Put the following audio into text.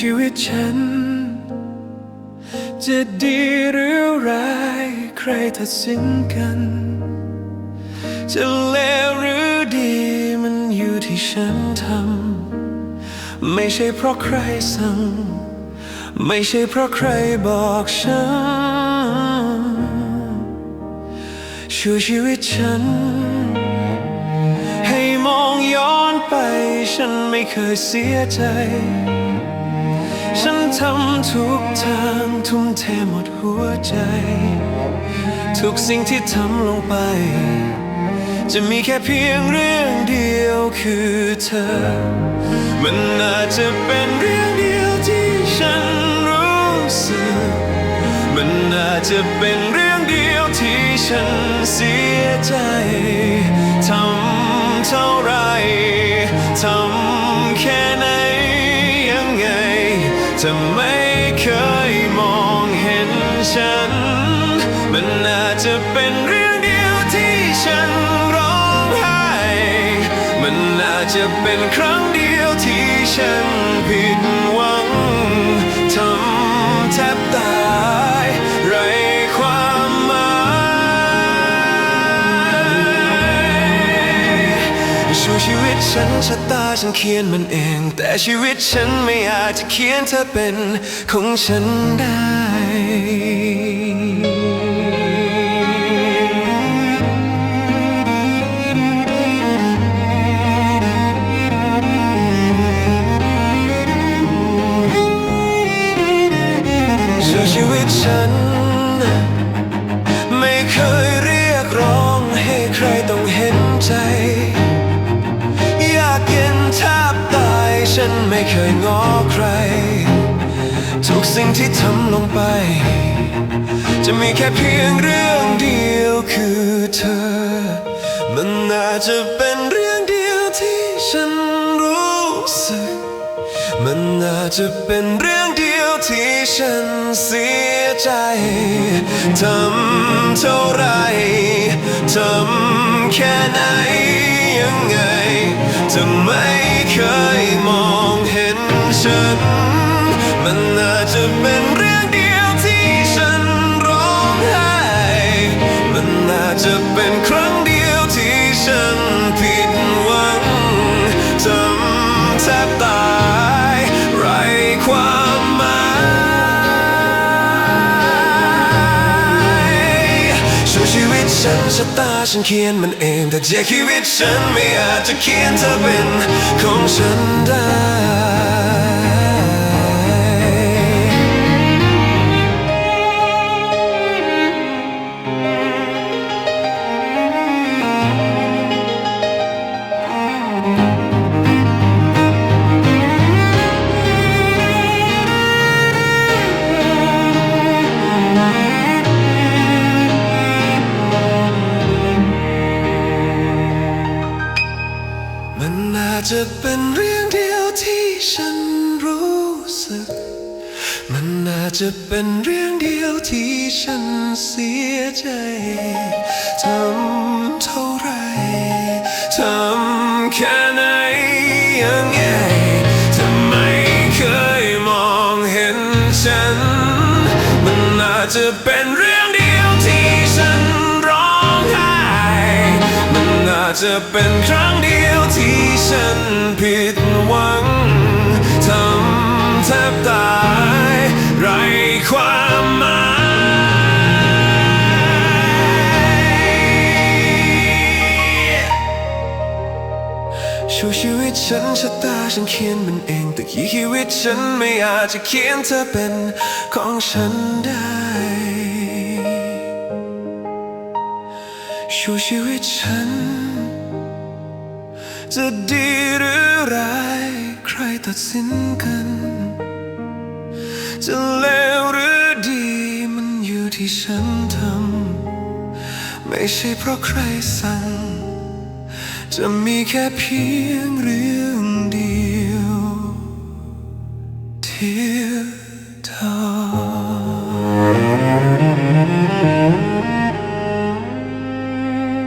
ชีวิตฉัน จะดีหรือร้ายใครตัดสินกัน จะเลวหรือดีมันอยู่ที่ฉันทำ ไม่ใช่เพราะใครสั่ง ไม่ใช่เพราะใครบอกฉันช่วยชีวิตฉัน ให้มองย้อนไปฉันไม่เคยเสียใจ ฉันทำทุกทางทุ่มเทหมดหัวใจ ทุกสิ่งที่ทำลงไป จะมีแค่เพียงเรื่องเดียวคือเธอ มันอาจจะเป็นเรื่องเดียวที่ฉันรู้สึก มันอาจจะเป็นเรื่องเดียวที่ฉันเสียใจ ทำเท่าไรทำ จะไม่เคยมองเห็นฉัน มันอาจจะเป็น วิตฉันชะตาฉันเขียนมันเอง แต่ชีวิตฉันไม่อาจจะเขียนเธอเป็นของฉันได้ชีวิตฉัน ยง้อใคร ทุกสิ่งที่ทำลงไป จะมีแค่เพียงเรื่องเดียวคือเธอ มันอาจจะเป็นเรื่องเดียวที่ฉันรู้สึก มันอาจจะเป็นเรื่องเดียวที่ฉันเสียใจทำเท่าไรทำแค่ไหนยังไง ความหมายช่วยชีวิตฉันชะตาฉันเขียนมันเอง แต่ใจชีวิตฉันไม่อาจจะเขียนเธอเป็นของฉันได้ จจะเป็นเรื่องเดียวที่ฉันรู้สึก มันอาจจะเป็นเรื่องเดียวที่ฉันเสียใจทำเท่าไรทำแค่ไหนยังไงทำไมเคยมองเห็นฉัน มันอาจจะเป็น จะเป็นครั้งเดียวที่ฉันผิดหวังทำแทบตายไรความหมายช่วยชีวิตฉันชะตาฉันเขียนมันเองแต่ชีวิตฉันไม่อาจจะเขียนเธอเป็นของฉันได้ช่วยชีวิตฉัน จะดีหรือร้าย ใครตัดสินกัน จะเลวหรือดีมันอยู่ที่ฉันทำ ไม่ใช่เพราะใครสั่ง จะมีแค่เพียงเรื่อง